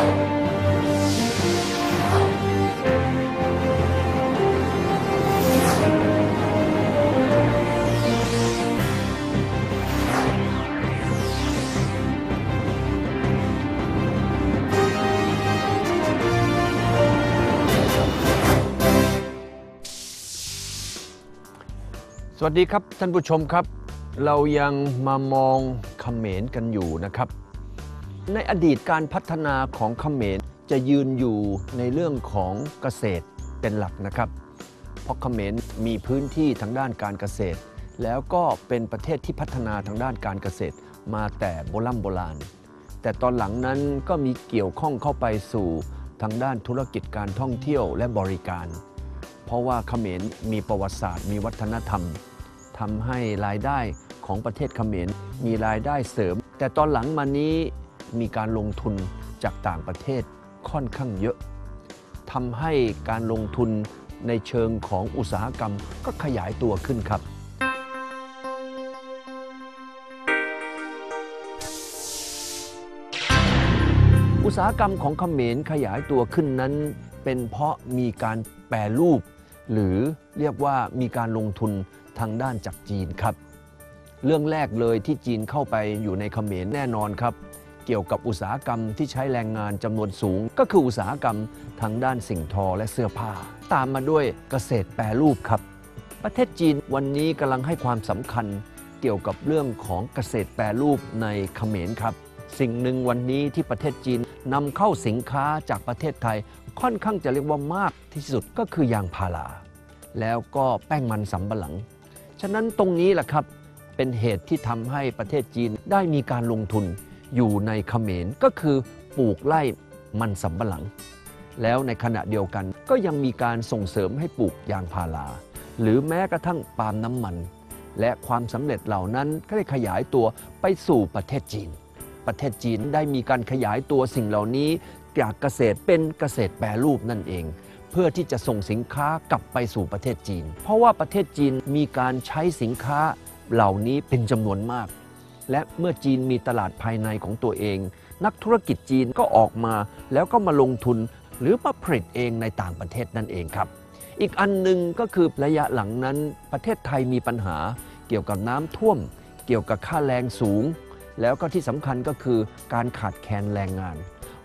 สวัสดีครับท่านผู้ชมครับ เรายังมามองเขมรกันอยู่นะครับ ในอดีตการพัฒนาของเขมรจะยืนอยู่ในเรื่องของเกษตรเป็นหลักนะครับ เพราะเขมรมีพื้นที่ทางด้านการเกษตร แล้วก็เป็นประเทศที่พัฒนาทางด้านการเกษตรมาแต่โบราณโบราณ แต่ตอนหลังนั้นก็มีเกี่ยวข้องเข้าไปสู่ทางด้านธุรกิจการท่องเที่ยวและบริการ เพราะว่าเขมรมีประวัติศาสตร์ มีวัฒนธรรมทำให้รายได้ของประเทศเขมรมีรายได้เสริม แต่ตอนหลังมานี้ มีการลงทุนจากต่างประเทศค่อนข้างเยอะทำให้การลงทุนในเชิงของอุตสาหกรรมก็ขยายตัวขึ้นครับ อุตสาหกรรมของเขมรขยายตัวขึ้นนั้น เป็นเพราะมีการแปรรูป หรือเรียกว่ามีการลงทุนทางด้านจากจีนครับ เรื่องแรกเลยที่จีนเข้าไปอยู่ในเขมรแน่นอนครับ กี่ยวกับอุตสาหกรรมที่ใช้แรงงานจำนวนสูง ก็คืออุตสาหกรรมทางด้านสิ่งทอและเสื้อผ้า ตามมาด้วยเกษตรแปรรูปครับ ประเทศจีนวันนี้กำลังให้ความสำคัญเกี่ยวกับเรื่องของเกษตรแปรรูปในเขมรครับ สิ่งหนึ่งวันนี้ที่ประเทศจีนนำเข้าสินค้าจากประเทศไทย ค่อนข้างจะเรียกว่ามากที่สุดก็คือยางพาราแล้วก็แป้งมันสำปะหลัง ฉะนั้นตรงนี้แหละครับเป็นเหตุที่ทำให้ประเทศจีนได้มีการลงทุน อยู่ในเขมรก็คือปลูกไร่มันสำปะหลัง แล้วในขณะเดียวกันก็ยังมีการส่งเสริมให้ปลูกยางพาราหรือแม้กระทั่งปาล์มน้ำมัน และความสำเร็จเหล่านั้นก็ได้ขยายตัวไปสู่ประเทศจีน ประเทศจีนได้มีการขยายตัวสิ่งเหล่านี้จากเกษตรเป็นเกษตรแปรรูปนั่นเอง เพื่อที่จะส่งสินค้ากลับไปสู่ประเทศจีน เพราะว่าประเทศจีนมีการใช้สินค้าเหล่านี้เป็นจำนวนมาก และเมื่อจีนมีตลาดภายในของตัวเอง นักธุรกิจจีนก็ออกมาแล้วก็มาลงทุนหรือมาผลิตเองในต่างประเทศนั่นเองครับ อีกอันหนึ่งก็คือระยะหลังนั้นประเทศไทยมีปัญหา เกี่ยวกับน้ำท่วม เกี่ยวกับค่าแรงสูง แล้วก็ที่สำคัญก็คือการขาดแคลนแรงงาน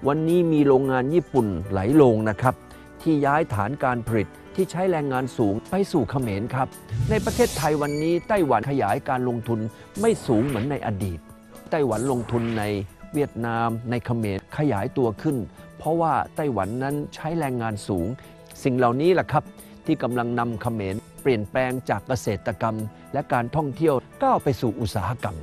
วันนี้มีโรงงานญี่ปุ่นหลายโรงนะครับ ที่ย้ายฐานการผลิต ที่ใช้แรงงานสูงไปสู่เขมรครับ ในประเทศไทยวันนี้ไต้หวันขยายการลงทุนไม่สูงเหมือนในอดีต ไต้หวันลงทุนในเวียดนามในเขมรขยายตัวขึ้น เพราะว่าไต้หวันนั้นใช้แรงงานสูง สิ่งเหล่านี้แหละครับ ที่กำลังนำเขมรเปลี่ยนแปลงจากเกษตรกรรม และการท่องเที่ยวก้าวไปสู่อุตสาหกรรม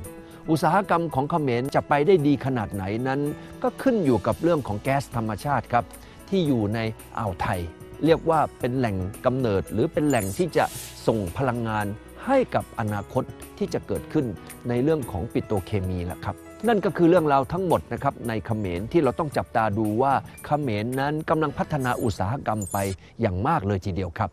อุตสาหกรรมของเขมรจะไปได้ดีขนาดไหนนั้น ก็ขึ้นอยู่กับเรื่องของแก๊สธรรมชาติครับ ที่อยู่ในอ่าวไทย เรียกว่าเป็นแหล่งกำเนิด หรือเป็นแหล่งที่จะส่งพลังงานให้กับอนาคตที่จะเกิดขึ้นในเรื่องของปิโตเคมีแหละครับ นั่นก็คือเรื่องราวทั้งหมดนะครับในเขมรที่เราต้องจับตาดูว่าเขมรนั้นกำลังพัฒนาอุตสาหกรรมไปอย่างมากเลยทีเดียวครับ